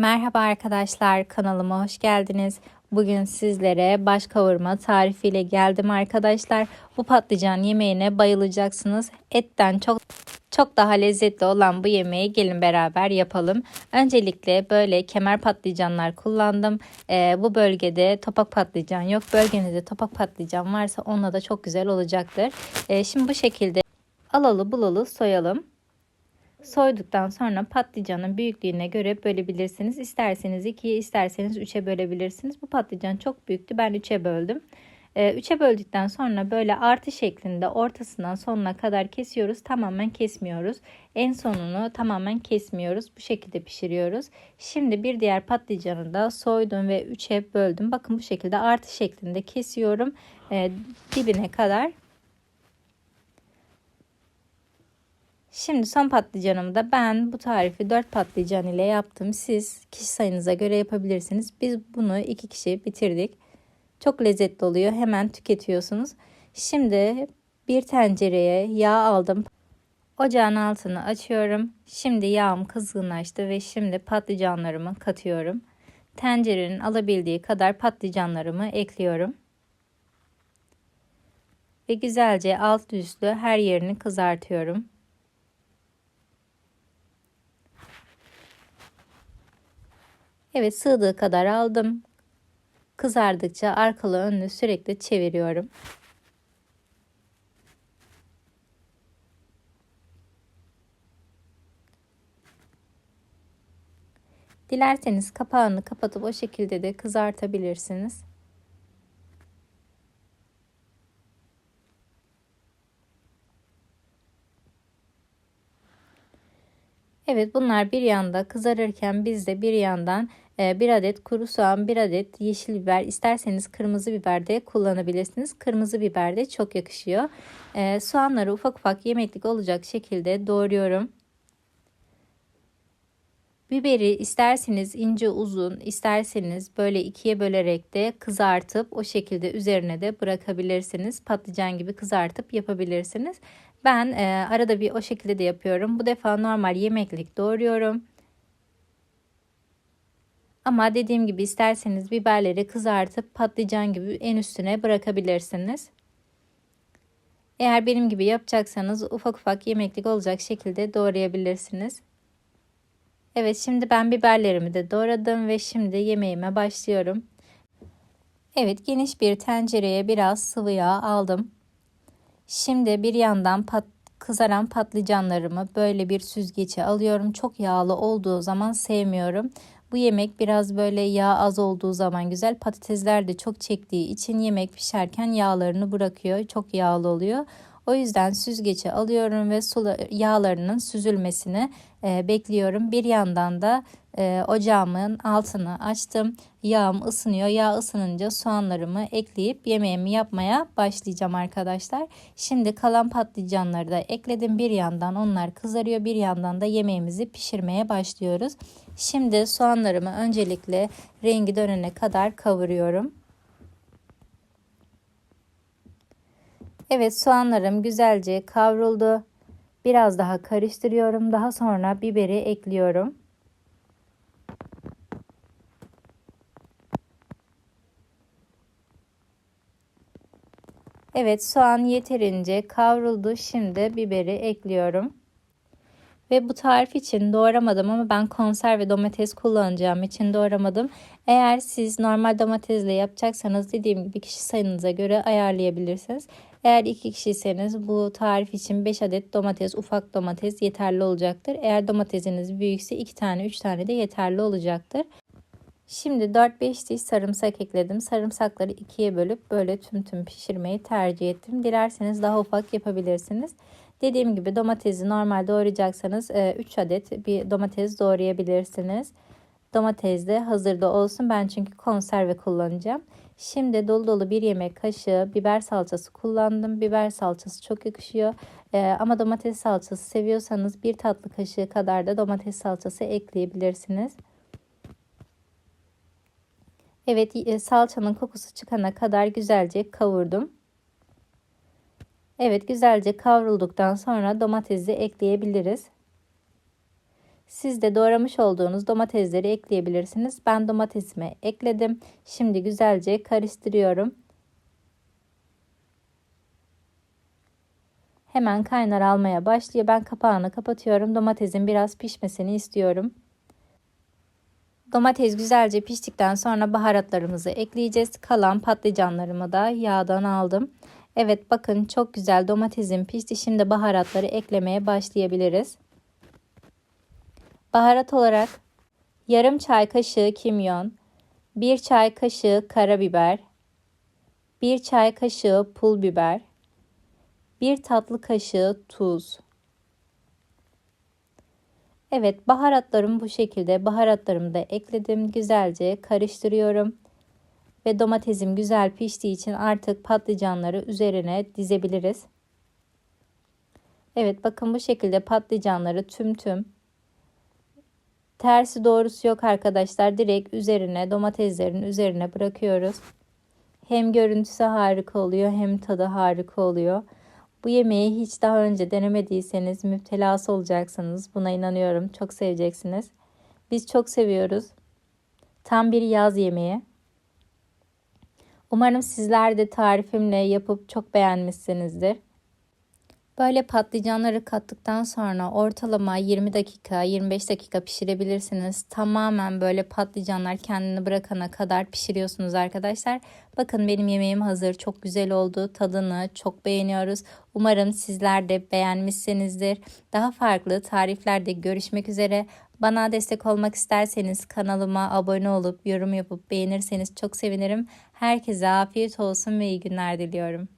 Merhaba arkadaşlar kanalıma hoş geldiniz. Bugün sizlere baş kavurma tarifiyle geldim arkadaşlar. Bu patlıcan yemeğine bayılacaksınız. Etten çok çok daha lezzetli olan bu yemeği gelin beraber yapalım. Öncelikle böyle kemer patlıcanlar kullandım. Ee, bu bölgede topak patlıcan yok. Bölgenizde topak patlıcan varsa onunla da çok güzel olacaktır. Ee, şimdi bu şekilde alalı bulalı soyalım. Soyduktan sonra patlıcanın büyüklüğüne göre bölebilirsiniz. İsterseniz 2'ye isterseniz 3'e bölebilirsiniz. Bu patlıcan çok büyüktü. Ben 3'e böldüm. 3'e ee, böldükten sonra böyle artı şeklinde ortasından sonuna kadar kesiyoruz. Tamamen kesmiyoruz. En sonunu tamamen kesmiyoruz. Bu şekilde pişiriyoruz. Şimdi bir diğer patlıcanı da soydum ve 3'e böldüm. Bakın bu şekilde artı şeklinde kesiyorum. Ee, dibine kadar Şimdi son patlıcanımı da ben bu tarifi 4 patlıcan ile yaptım. Siz kişi sayınıza göre yapabilirsiniz. Biz bunu 2 kişi bitirdik. Çok lezzetli oluyor. Hemen tüketiyorsunuz. Şimdi bir tencereye yağ aldım. Ocağın altını açıyorum. Şimdi yağım kızgınlaştı ve şimdi patlıcanlarımı katıyorum. Tencerenin alabildiği kadar patlıcanlarımı ekliyorum. Ve güzelce alt üstlü her yerini kızartıyorum. Evet sığdığı kadar aldım. Kızardıkça arkalı önlü sürekli çeviriyorum. Dilerseniz kapağını kapatıp o şekilde de kızartabilirsiniz. Evet bunlar bir yanda kızarırken biz de bir yandan e, bir adet kuru soğan, bir adet yeşil biber, isterseniz kırmızı biber de kullanabilirsiniz. Kırmızı biber de çok yakışıyor. E, soğanları ufak ufak yemeklik olacak şekilde doğruyorum. Biberi isterseniz ince uzun, isterseniz böyle ikiye bölerek de kızartıp o şekilde üzerine de bırakabilirsiniz. Patlıcan gibi kızartıp yapabilirsiniz. Ben e, arada bir o şekilde de yapıyorum. Bu defa normal yemeklik doğruyorum. Ama dediğim gibi isterseniz biberleri kızartıp patlıcan gibi en üstüne bırakabilirsiniz. Eğer benim gibi yapacaksanız ufak ufak yemeklik olacak şekilde doğrayabilirsiniz. Evet şimdi ben biberlerimi de doğradım ve şimdi yemeğime başlıyorum. Evet geniş bir tencereye biraz sıvı yağ aldım. Şimdi bir yandan pat, kızaran patlıcanlarımı böyle bir süzgece alıyorum. Çok yağlı olduğu zaman sevmiyorum. Bu yemek biraz böyle yağ az olduğu zaman güzel. Patatesler de çok çektiği için yemek pişerken yağlarını bırakıyor. Çok yağlı oluyor. O yüzden süzgece alıyorum ve sulu, yağlarının süzülmesini e, bekliyorum. Bir yandan da e, ocağımın altını açtım. Yağım ısınıyor. Yağ ısınınca soğanlarımı ekleyip yemeğimi yapmaya başlayacağım arkadaşlar. Şimdi kalan patlıcanları da ekledim. Bir yandan onlar kızarıyor. Bir yandan da yemeğimizi pişirmeye başlıyoruz. Şimdi soğanlarımı öncelikle rengi dönene kadar kavuruyorum. Evet soğanlarım güzelce kavruldu. Biraz daha karıştırıyorum. Daha sonra biberi ekliyorum. Evet soğan yeterince kavruldu. Şimdi biberi ekliyorum. Ve bu tarif için doğramadım ama ben konserve domates kullanacağım için doğramadım. Eğer siz normal domatesle yapacaksanız dediğim gibi kişi sayınıza göre ayarlayabilirsiniz. Eğer iki kişiyseniz bu tarif için 5 adet domates, ufak domates yeterli olacaktır. Eğer domatesiniz büyükse 2 tane 3 tane de yeterli olacaktır. Şimdi 4-5 diş sarımsak ekledim. Sarımsakları ikiye bölüp böyle tüm tüm pişirmeyi tercih ettim. Dilerseniz daha ufak yapabilirsiniz. Dediğim gibi domatesi normal doğrayacaksanız 3 e, adet bir domates doğrayabilirsiniz. Domates de hazırda olsun. Ben çünkü konserve kullanacağım. Şimdi dolu dolu bir yemek kaşığı biber salçası kullandım. Biber salçası çok yakışıyor. Ee, ama domates salçası seviyorsanız bir tatlı kaşığı kadar da domates salçası ekleyebilirsiniz. Evet e, salçanın kokusu çıkana kadar güzelce kavurdum. Evet güzelce kavrulduktan sonra domatesi ekleyebiliriz. Siz de doğramış olduğunuz domatesleri ekleyebilirsiniz. Ben domatesimi ekledim. Şimdi güzelce karıştırıyorum. Hemen kaynar almaya başlıyor. Ben kapağını kapatıyorum. Domatesin biraz pişmesini istiyorum. Domates güzelce piştikten sonra baharatlarımızı ekleyeceğiz. Kalan patlıcanlarımı da yağdan aldım. Evet bakın çok güzel domatesim pişti. Şimdi baharatları eklemeye başlayabiliriz. Baharat olarak yarım çay kaşığı kimyon, 1 çay kaşığı karabiber, 1 çay kaşığı pul biber, 1 tatlı kaşığı tuz. Evet baharatlarım bu şekilde. Baharatlarımı da ekledim. Güzelce karıştırıyorum. Ve domatesim güzel piştiği için artık patlıcanları üzerine dizebiliriz. Evet bakın bu şekilde patlıcanları tüm tüm tersi doğrusu yok arkadaşlar. Direkt üzerine domateslerin üzerine bırakıyoruz. Hem görüntüsü harika oluyor hem tadı harika oluyor. Bu yemeği hiç daha önce denemediyseniz müptelası olacaksınız. Buna inanıyorum. Çok seveceksiniz. Biz çok seviyoruz. Tam bir yaz yemeği. Umarım sizler de tarifimle yapıp çok beğenmişsinizdir. Böyle patlıcanları kattıktan sonra ortalama 20 dakika 25 dakika pişirebilirsiniz. Tamamen böyle patlıcanlar kendini bırakana kadar pişiriyorsunuz arkadaşlar. Bakın benim yemeğim hazır. Çok güzel oldu. Tadını çok beğeniyoruz. Umarım sizler de beğenmişsinizdir. Daha farklı tariflerde görüşmek üzere. Bana destek olmak isterseniz kanalıma abone olup yorum yapıp beğenirseniz çok sevinirim. Herkese afiyet olsun ve iyi günler diliyorum.